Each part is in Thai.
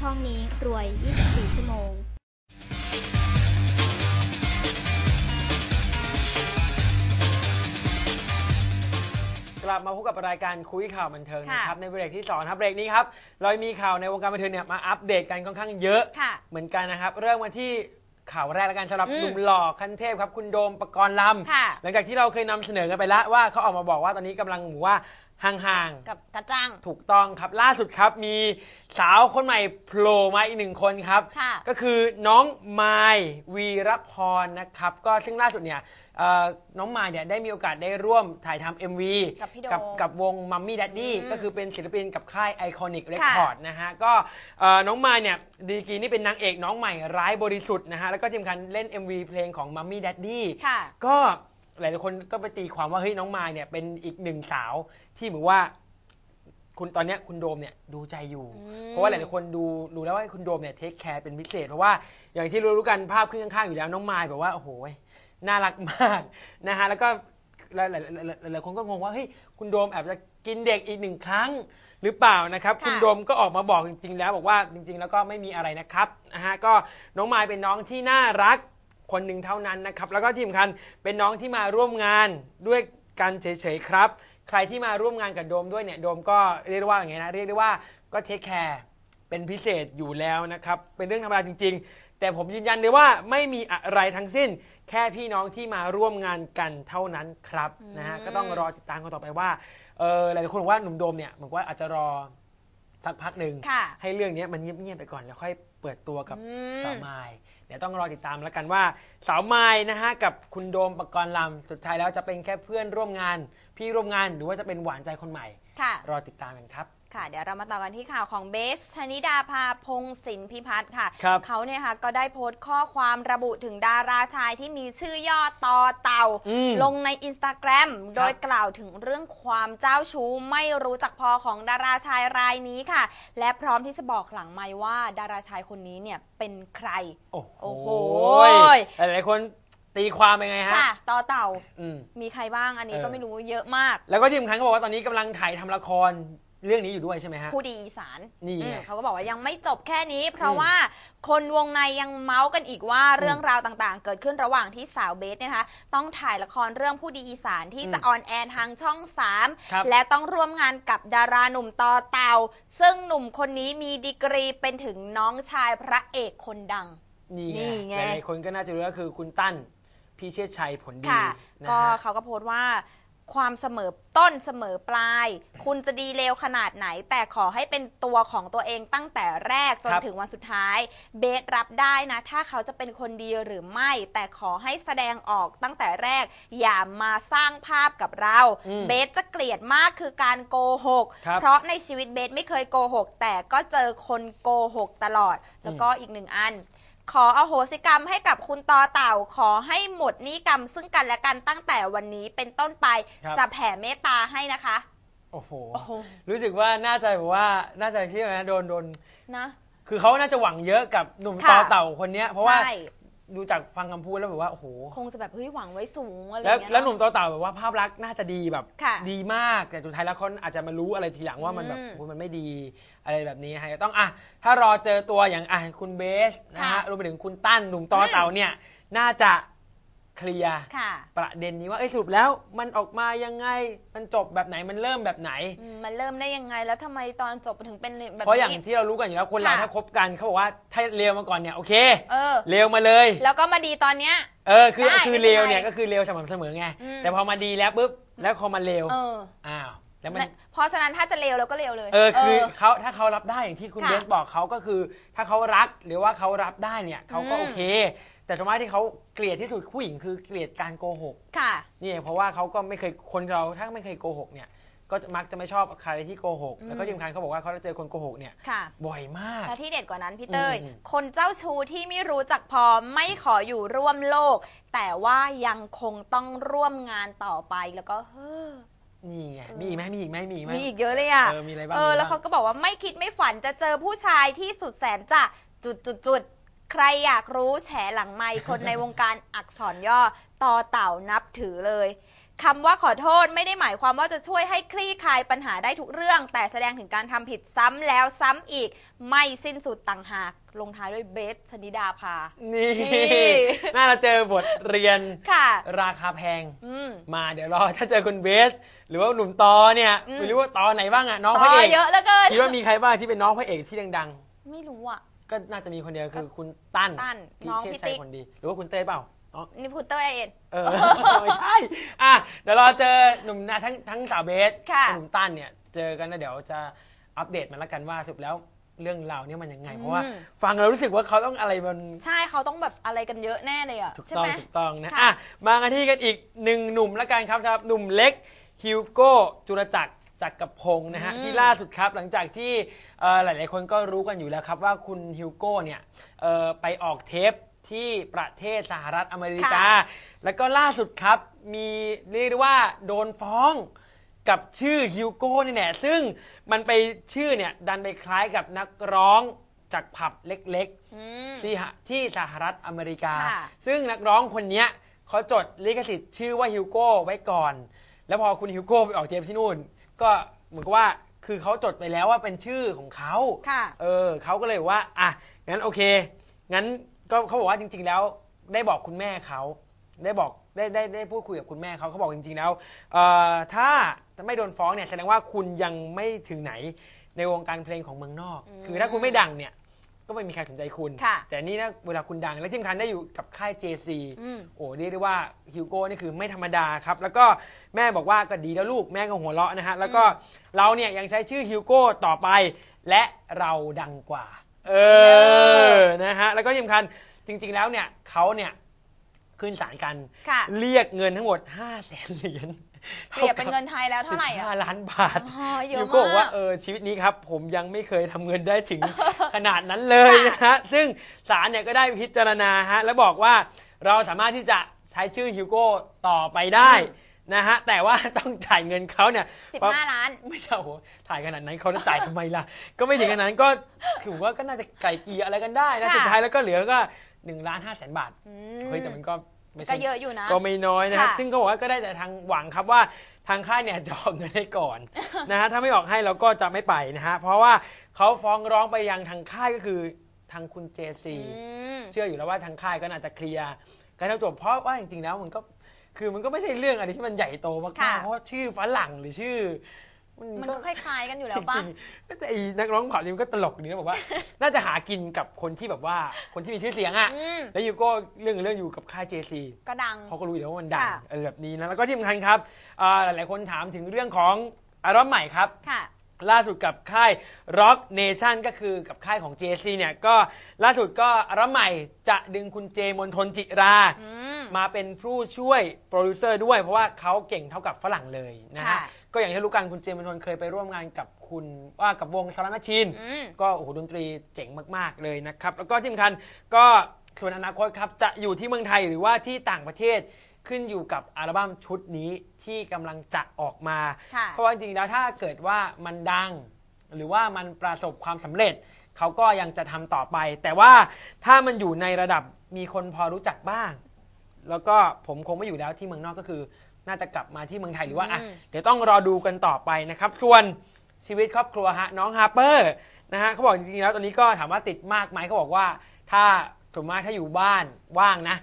ช่องนี้รวย 24 ชั่วโมงกลับมาพบกับรายการคุยข่าวบันเทิงค่ะนะครับในเบรกที่2ครับเบรกนี้ครับเรามีข่าวในวงการบันเทิงเนี่ยมาอัปเดตกันค่อนข้างเยอะ ค่ะ เหมือนกันนะครับ เริ่มมาที่ ข่าวแรกแล้วกันสำหรับอืมหนุ่มหล่อขั้นเทพครับ คุณโดมปกรณ์ลค่ะำหลังจากที่เราเคยนำเสนอกันไปแล้วว่าเขาออกมาบอกว่าตอนนี้กำลังหมูว่าห่างกับกระจัง ๆ ถูกต้องครับล่าสุดครับมีสาวคนใหม่โผล่มาอีกหนึ่งคนครับ ค่ะ ก็คือน้องไมายวีรพรนะครับ ก็ซึ่งล่าสุดเนี่ยเอ่อ น้องไมายเนี่ยได้มีโอกาสได้ร่วมถ่ายทำ MV กับพี่โดมกับกับวงมัมมี่ดัดดี้อืมก็คือเป็นศิลปินกับค่ายไอคอนิกเรคค่ะคอร์ดนะฮะ ก็เอ่อน้องไมายเนี่ยดีกรีนี่เป็นนางเอกน้องใหม่ร้ายบริสุทธิ์นะฮะ แล้วก็ที่สำคัญเล่น MV เพลงของมัมมี่ดัดดี้ค่ะ ก็หลายๆคนก็ไปตีความว่าเฮ้ยน้องไมายเนี่ยเป็นอีกหนึ่งสาวที่เหมือนว่า คุณตอนเนี้ยคุณโดมเนี่ยดูใจอยู่อืมเพราะว่าหลายๆคนดูดูแล้วว่าคุณโดมเนี่ยเทคแคร์เป็นพิเศษ เพราะว่าอย่างที่รู้ๆกันภาพขึ้นข้างๆอยู่แล้วน้องไมายแบบว่าโอ้โห น่ารักมากนะฮะแล้วก็หลายๆหลายๆหลายๆคนก็งงว่าเฮ้ยคุณโดมแอบจะกินเด็กอีกหนึ่งครั้งหรือเปล่านะครับค่ะคุณโดมก็ออกมาบอกจริง ๆ แล้วบอกว่าจริง ๆ แล้วก็ไม่มีอะไรนะครับนะฮะก็น้องไมายเป็นน้องที่น่ารักคนหนึ่งเท่านั้นนะครับแล้วก็ที่สำคัญเป็นน้องที่มาร่วมงานด้วยกันเฉยๆครับ ใครที่มาร่วมงานกับโดมด้วยเนี่ยโดมก็เรียกได้ว่าอย่างไงนะเรียกได้ว่าก็เทคแคร์เป็นพิเศษอยู่แล้วนะครับเป็นเรื่องธรรมดาจริง ๆ แต่ผมยืนยันเลยว่าไม่มีอะไรทั้งสิ้น แค่พี่น้องที่มาร่วมงานกันเท่านั้นครับนะฮะก็ต้องรอติดตามกันต่อไปว่าเออหลายๆคนบอกว่าหนุ่มโดมเนี่ยเหมือนว่าอาจจะรอสักพักหนึ่งค่ะให้เรื่องนี้มันเงียบๆไปก่อนแล้วค่อยเปิดตัวกับอืม สาวไม้เดี๋ยวต้องรอติดตามแล้วกันว่าสาวไม้นะฮะกับคุณโดมปกรณ์ลำสุดท้ายแล้วจะเป็นแค่เพื่อนร่วมงาน พี่ร่วมงานหรือว่าจะเป็นหวานใจคนใหม่ ค่ะ รอติดตามกันครับ ค่ะเดี๋ยวเรามาต่อกันที่ข่าวของเบส ชนิดาภาพงศินพิพัฒน์ค่ะ ครับ เขาเนี่ยค่ะก็ได้โพสต์ข้อความระบุถึงดาราชายที่มีชื่อย่อต่อเต่า อืมลงในอินสตาแกรมโดยกล่าวถึงเรื่องความเจ้าชู้ไม่รู้จักพอของดาราชายรายนี้ค่ะ และพร้อมที่จะบอกหลังไมค์ว่าดาราชายคนนี้เนี่ยเป็นใคร โอ้โหโอ้โห หลายๆคนตีความเป็นไงฮะค่ะต่อเต่าอืม มีใครบ้างอันนี้เออ ก็ไม่รู้เยอะมาก แล้วก็ที่สำคัญเขาบอกว่าตอนนี้กำลังถ่ายทำละคร เรื่องนี้อยู่ด้วยใช่ไหมฮะ ผู้ดีอีสานนี่ไง อืมเขาก็บอกว่ายังไม่จบแค่นี้ เพราะอืมว่าคนวงในยังเมาส์กันอีกว่าเรื่องราวต่างๆ เกิดขึ้นระหว่างที่สาวเบสเนี่ยนะคะต้องถ่ายละครเรื่องผู้ดีอีสานที่จะออนแอร์ทางช่อง ครับ 3 และต้องร่วมงานกับดาราหนุ่มต่อเตา ซึ่งหนุ่มคนนี้มีดีกรีเป็นถึงน้องชายพระเอกคนดัง นี่นี่ไง ไงหลายๆคนก็น่าจะรู้ก็คือคุณตั้นพี่เชษชัยผลดีค่ะ นะก็ฮะ เขาก็โพสต์ว่า ความเสมอต้นเสมอปลาย คุณจะดีเลวขนาดไหน แต่ขอให้เป็นตัวของตัวเองตั้งแต่แรกจนครับ ถึงวันสุดท้าย เบสรับได้นะ ถ้าเขาจะเป็นคนดีหรือไม่ แต่ขอให้แสดงออกตั้งแต่แรก อย่ามาสร้างภาพกับเรา อืมเบสจะเกลียดมากคือการโกหก ครับ เพราะในชีวิตเบสไม่เคยโกหก แต่ก็เจอคนโกหกตลอด แล้วก็อีกหนึ่งอัน ขออโหสิกรรมให้กับคุณตอเต่า ขอให้หมดหนี้กรรมซึ่งกันและกันตั้งแต่วันนี้เป็นต้นไปครับ จะแผ่เมตตาให้นะคะ โอ้โห โอ้โห รู้สึกว่าน่าจะแบบว่าน่าจะที่นะโดนโดน นะ คือเขาน่าจะหวังเยอะกับหนุ่มค่ะต่อเต่าคนเนี้ย เพราะว่าใช่ ดูจากฟังคำพูดแล้วแบบว่าโอ้โหคงจะแบบเฮ้ยหวังไว้สูงอะไรอแล้วย่างเงี้ยแล้วหเนนุ่อะมต่อเต่าแบบว่าภาพลักษณ์น่าจะดีแบบค่ะดีมากแต่สุดท้ายแล้วเขาอาจจะมารู้อะไรทีหลังว่ามันแบบอืมโอ้โหมันไม่ดีอะไรแบบนี้ฮะต้องอะถ้ารอเจอตัวอย่างอะคุณเบสนะฮะค่ะรวมไปถึงคุณตั้นหนุ่มต่อเต่าเนี่ยน่าจะ เคลียร์ค่ะ ประเด็นนี้ว่าเอ้ยสรุปแล้วมันออกมายังไงมันจบแบบไหนมันเริ่มแบบไหน อืมมันเริ่มได้ยังไงแล้วทำไมตอนจบถึงเป็นแบบเพราะอย่างนี้ ที่เรารู้กันอยู่แล้วคนเราค่ะ ถ้าคบกันเขาบอกว่าถ้าเลวมาก่อนเนี่ยโอเคเออ เลวมาเลย แล้วก็มาดีตอนเนี้ย เออคือได้คือไม่เป็นเลวเนี่ยไรก็คือเลวสม่ำเสมอไงอืม แต่พอมาดีแล้วปุ๊บแล้วพอมาเลวเอออ้าวแล้วมัน เพราะฉะนั้นถ้าจะเลวเราก็เลวเลย เออคือเขาถ้าเขารับได้อย่างที่คุณค่ะเบสบอกเขาก็คือ ถ้าเขารักหรือว่าเขารับได้เนี่ยเขาก็อืมโอเค แต่ส่วนมากที่เขาเกลียดที่สุดผู้หญิงคือเกลียดการโกหกค่ะ นี่เพราะว่าเขาก็ไม่เคยคนเราถ้าไม่เคยโกหกเนี่ยก็จะมักจะไม่ชอบใครที่โกหก แล้วก็ที่สำคัญเขาบอกว่าเขาจะเจอคนโกหกเนี่ยค่ะ บ่อยมาก และที่เด็ดกว่านั้นพี่เต้ย อืม คนเจ้าชู้ที่ไม่รู้จักพอไม่ขออยู่ร่วมโลก แต่ว่ายังคงต้องร่วมงานต่อไปแล้วก็เฮ้อนี่ไงมีอีกไหมมีอีกไหมมีอีกไหม มีอีกเยอะเลยอะเออมีอะไรบ้างเออมีอะไรบ้าง แล้วเขาก็บอกว่าไม่คิดไม่ฝันจะเจอผู้ชายที่สุดแสนจะจุดจุดจุด ใครอยากรู้แฉหลังไมค์คนในวงการอักษรย่อต่อเต่านับถือเลยคำว่าขอโทษไม่ได้หมายความว่าจะช่วยให้คลี่คลายปัญหาได้ทุกเรื่อง แต่แสดงถึงการทำผิดซ้ำแล้วซ้ำอีก ไม่สิ้นสุดต่างหาก ลงท้ายด้วยเบสชนิดาภา นี่นี่น่าจะเจอบทเรียนค่ะ ราคาแพง อืม มาเดี๋ยวรอถ้าเจอคุณเบส หรือว่าหนุ่มตอเนี่ยอืม ไม่รู้ว่าตอไหนบ้างอะน้องต่พระอเอกเยอะเหลือเกิน คิดว่ามีใครบ้างที่เป็นน้องพระเอกที่ดัง ไม่รู้อะๆ ก็น่าจะมีคนเดียวคือคุณตั้นตั้นพี่น้องเชษพี่ชัยติ๊กคนดี หรือว่าคุณเต้เปล่าอ๋อ นี่พูดเตอร์เอ็นเออ ไม่ใช่ อะ เดี๋ยวรอเจอหนุ่มนะทั้งทั้งสาวเบสค่ะ กับหนุ่มตั้นเนี่ย เจอกันแล้วเดี๋ยวจะอัปเดตมาแล้วกันว่าสรุดแล้วเรื่องราวเนี่ยมันยังไง เพราะว่าฟังเรารู้สึกว่าเขาต้องอะไรมันใช่เขาต้องแบบอะไรกันเยอะแน่เลยอะถูกใช่ต้องไหม ถูกต้องนะ ค่ะ อะ มากันที่กันอีกหนึ่งหนุ่มละกันครับสำหรับหนุ่มเล็กฮิวโก้จุรจักร จักรพงศ์นะฮะที่ล่าสุดครับหลังจากที่เอ่อหลาย ๆ คนก็รู้กันอยู่แล้วครับว่าคุณฮิวโก้เนี่ยเอ่อไปออกเทปที่ประเทศสหรัฐอเมริกา แล้วก็ล่าสุดครับมีเรียกได้ว่าโดนฟ้องกับชื่อฮิวโก้นี่แหละซึ่งมันไปชื่อเนี่ยดันไปคล้ายกับนักร้องจากผับเล็กๆอืมที่ฮะที่สหรัฐอเมริกาค่ะซึ่งนักร้องคนเนี้ยเขาจดลิขสิทธิ์ชื่อว่าฮิวโก้ไว้ก่อน แล้วพอคุณฮิวโก้ไปออกเทปที่นู่น ก็เหมือนกับว่าคือเขาจดไปแล้วว่าเป็นชื่อของเขาค่ะเออเขาก็เลยบอกว่าอะงั้นโอเค งั้นก็เขาบอกว่าจริง ๆ แล้วได้บอกคุณแม่เขาได้บอกได้ได้ได้พูดคุยกับคุณแม่เขาเขาบอกจริงๆแล้วเอ่อถ้าไม่โดนฟ้องเนี่ยแสดงว่าคุณยังไม่ถึงไหนในวงการเพลงของเมืองนอก คือถ้าคุณไม่ดังเนี่ย ก็ไม่มีใครสนใจคุณ ค่ะแต่นี่นะเวลาคุณดังและที่สำคัญได้อยู่กับค่าย JC อืม โอ้เรียกได้ว่าฮิวโก้นี่คือไม่ธรรมดาครับ แล้วก็แม่บอกว่าก็ดีแล้วลูกแม่ก็หัวเราะนะฮะ แล้วก็เราเนี่ยยังใช้ชื่อฮิวโก้ต่อไป และเราดังกว่า เออนะฮะแล้วก็ที่สำคัญจริง ๆ แล้วเนี่ยเขาเนี่ยขึ้นศาลกัน ค่ะ เรียกเงินทั้งหมด 5 0 0แสนเหรียญ เปรียบเป็นเงินไทยแล้วเท่าไหร่อะ15ล้านบาทอ๋อเยอะยูโก้บอกว่ามากเออชีวิตนี้ครับ ผมยังไม่เคยทำเงินได้ถึงขนาดนั้นเลยนะฮะซึ่งศาลเนี่ยก็ได้พิจารณาฮะแล้วบอกว่าเราสามารถที่จะใช้ชื่อฮิวโก้ต่อไปได้นะฮะแต่ว่าต้องจ่ายเงินเขาเนี่ยสิบประห้าล้านไม่ใช่โอ้โหถ่ายขนาดนั้นเขาจะจ่ายทำไมล่ะ ก็ไม่ถึงขนาดนั้นก็ถือว่าก็น่าจะไกลเกลี่ยอะไรกันได้นะค่ะสุดท้ายแล้วก็เหลือก็1ล้าน5แสนบาทอืมเฮ้ยแต่มันก็ ไม่ก็ใช่เยอะอยู่นะ ก็ไม่น้อยนะครับ ค่ะซึ่งก็บอกว่าก็ได้แต่ทางหวังครับว่าทางค่ายเนี่ยจะออกเงินให้ก่อน นะฮะถ้าไม่ออกให้เราก็จะไม่ไปนะฮะเพราะว่าเขาฟ้องร้องไปยังทางค่ายก็คือทางคุณเจซี อืม เชื่ออยู่แล้วว่าทางค่ายก็น่าจะเคลียร์กันให้จบเพราะว่าจริงๆแล้วมันก็คือมันก็ไม่ใช่เรื่องอะไรที่มันใหญ่โตมากค่ะ ๆเพราะว่าชื่อฝรั่งหรือชื่อ มันก็คล้ายๆกันอยู่แล้จวป่ะริงๆแต่ไอ้นักร้องผับนี่มันก็ตลกดีนะบอกว่า น่าจะหากินกับคนที่แบบว่าคนที่มีชื่อเสียงอะ อืม แล้วยูก็เรื่องเรื่องอยู่กับค่ายเจซีก็ดัง เขาก็รู้อยู่แล้วว่ามันดังค่ะ อะไรแบบนี้นะแล้วก็ที่สำคัญครับอ่าหลายๆคนถามถึงเรื่องของอัลบั้มใหม่ครับ ค่ะ ล่าสุดกับค่าย Rock Nation ก็คือกับค่ายของ JC เนี่ยก็ล่าสุดก็อัลบั้มใหม่จะดึงคุณเจมนทนจิรา อืม มาเป็นผู้ช่วยโปรดิวเซอร์ด้วยเพราะว่าเขาเก่งเท่ากับฝรั่งเลยนะฮะ ค่ะ ก็อย่างที่รู้กันคุณเจมนทนเคยไปร่วมงานกับคุณว่ากับวงสารมัชชินอืม ก็โอ้โหดนตรีเจ๋งมาก ๆ เลยนะครับ แล้วก็ที่สำคัญก็ส่วนอนาคตครับ จะอยู่ที่เมืองไทยหรือว่าที่ต่างประเทศขึ้นอยู่กับอัลบั้มชุดนี้ที่กำลังจะออกมา ค่ะ เพราะว่าจริงๆแล้วถ้าเกิดว่ามันดัง หรือว่ามันประสบความสำเร็จ เขาก็ยังจะทำต่อไป แต่ว่าถ้ามันอยู่ในระดับมีคนพอรู้จักบ้าง แล้วก็ผมคงไม่อยู่แล้วที่เมืองนอกก็คือ น่าจะกลับมาที่เมืองไทยหรือว่าอะอืมเดี๋ยวต้องรอดูกันต่อไปนะครับส่วนชีวิตครอบครัวฮะน้องฮาร์เปอร์นะฮะเขาบอกจริงๆแล้วตอนนี้ก็ถามว่าติดมากไหมเขาบอกว่าถ้าส่วนมากถ้าอยู่บ้านว่างนะ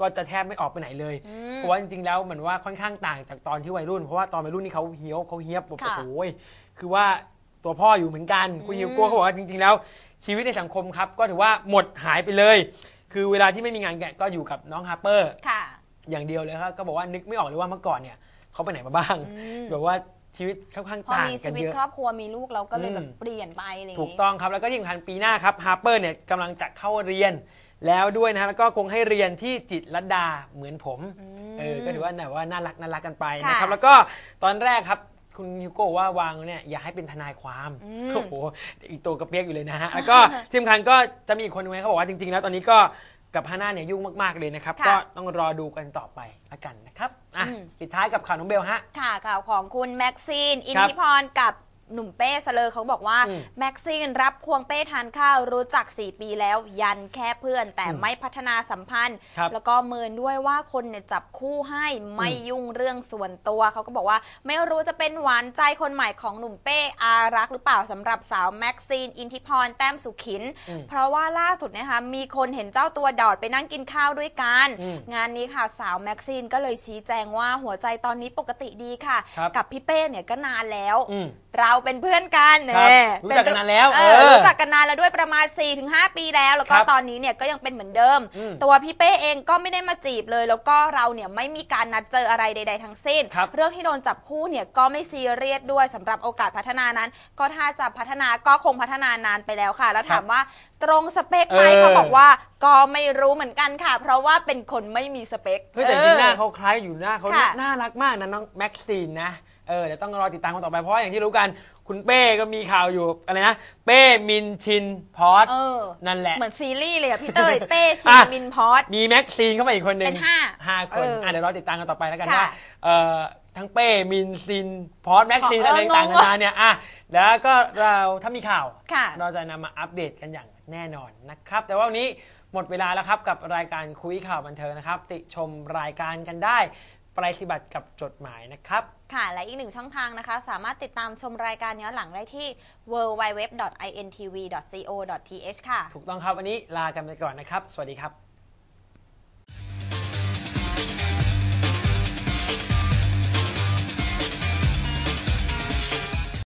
ก็จะแทบไม่ออกไปไหนเลยอืมเพราะว่าจริงๆแล้วเหมือนว่าค่อนข้างต่างจากตอนที่วัยรุ่น เพราะว่าตอนวัยรุ่นนี่เขาเฮี้ยวเขาเฮี้ยบแบบค่ะโอ้โหคือว่าตัวพ่ออยู่เหมือนกันคุณอืมฮิวโก้เขาบอกว่าจริงๆแล้ว ชีวิตในสังคมครับ ก็ถือว่าหมดหายไปเลย คือเวลาที่ไม่มีงานแกะก็อยู่กับน้องฮาร์เปอร์ค่ะ อย่างเดียวเลยครับก็บอกว่านึกไม่ออกเลยว่าเมื่อก่อนเนี่ยเขาไปไหนมาบ้างอืม แบบว่าชีวิตค่อนข้างพอต่างมีกัชีนวิตเยอะ ครอบครัวมีลูกเราก็เลยอืมแบบเปลี่ยนไปอะไรอย่างถูกงี้ ต้องครับ แล้วก็ที่สำคัญปีหน้าครับฮาร์เปอร์เนี่ยกำลังจะเข้าเรียนแล้วด้วยนะฮะแล้วก็คงให้เรียนที่จิตรลดาเหมือนผมมเออก็ถือว่าแบบว่าน่ารักน่ารักกันไปค่ะนะครับแล้วก็ตอนแรกครับคุณฮิวโก้ว่าวางเนี่ยอย่าให้เป็นทนายความอืม โอ้โหอีกตัวกระเปียกอยู่เลยนะฮะแล้วก็ ที่สำคัญก็จะมีอีกคนนึงไหมเขาบอกว่าจริงๆแล้วตอนนี้ก็ กับฮาน่าเนี่ยยุ่งมาก ๆ เลยนะครับ ค่ะก็ต้องรอดูกันต่อไปละกันนะครับอะอืม ปิดท้ายกับข่าวน้องเบลฮะ ค่ะข่าวของคุณแม็กซีน อินครับทิพรกับ หนุ่มเป้เสลอเขาบอกว่าอืมแม็กซีนรับควงเป้ทานข้าวรู้จัก 4 ปีแล้ว ยันแค่เพื่อน แต่อืมไม่พัฒนาสัมพันธ์ครับแล้วก็เมินด้วยว่าคนเนี่ยจับคู่ให้ไม่ยุ่งเรื่องส่วนตัว เขาก็บอกว่าไม่รู้จะเป็นหวานใจคนใหม่ของหนุ่มเป้อารักหรือเปล่าสำหรับสาวแม็กซีนอินทิพรแต้มสุขินอืมเพราะว่าล่าสุดเนยนะคะมีคนเห็นเจ้าตัวดอดไปนั่งกินข้าวด้วยกันอืมงานนี้ค่ะสาวแม็กซีนก็เลยชี้แจงว่าหัวใจตอนนี้ปกติดีค่ะครับกับพี่เป้เนี่ยก็นานแล้วอืมเราเป็นเพื่อนกันครับแน่รู้จักกันนานแล้วเอเอออรู้จักกันนานแล้วด้วยประมาณ 4-5 ปีแล้ว แล้วก็ครับตอนนี้เนี่ยก็ยังเป็นเหมือนเดิม อืมตัวพี่เป้เองก็ไม่ได้มาจีบเลย แล้วก็เราเนี่ยไม่มีการนัดเจออะไรใด ๆ ทั้งสิ้น ครับ เรื่องที่โดนจับคู่เนี่ยก็ไม่ซีเรียสด้วยสำหรับโอกาสพัฒนานั้น ก็ถ้าจะพัฒนาก็คงพัฒนานานไปแล้วค่ะ แล้วถามว่าตรงสเปคไหมเออ เขาบอกว่าก็ไม่รู้เหมือนกันค่ะ เพราะว่าเป็นคนไม่มีสเปค เฮ้ยแต่จริงๆหน้าเขาคล้ายอยู่หน้าเขาค่ะ น่ารักมากนะน้องแม็กซีนนะ เออเดี๋ยวต้องรอติดตามกันต่อไปเพราะว่าอย่างที่รู้กัน คุณเป้ก็มีข่าวอยู่อะไรนะ เป้มินชินพอสเออ นั่นแหละ เหมือนซีรีส์เลยอะพี่เตยเป้ชิอะนมินพอส มีแม็กซีนเข้ามาอีกคนหนึ่งเป็นห้าห้าคนเอออะเดี๋ยวรอติดตามกันต่อไปแล้วกันค่ะว่าเอ่อทั้งเป้มินซินพอสแม็กซีนเอออะไรต่างๆงนางว่ะนาเนี่ยอะแล้วก็เราถ้ามีข่าว ค่ะ เราจะนำมาอัปเดตกันอย่างแน่นอนนะครับ แต่ว่าวันนี้หมดเวลาแล้วครับกับรายการคุยข่าวบันเทิงนะครับ ติชมรายการกันได้ไปรษณียบัตรกับจดหมายนะครับ ค่ะ และอีกหนึ่งช่องทางนะคะ สามารถติดตามชมรายการย้อนหลังได้ที่ www.intv.co.th ค่ะ ถูกต้องครับวันนี้ลากันไปก่อนนะครับ สวัสดีครับ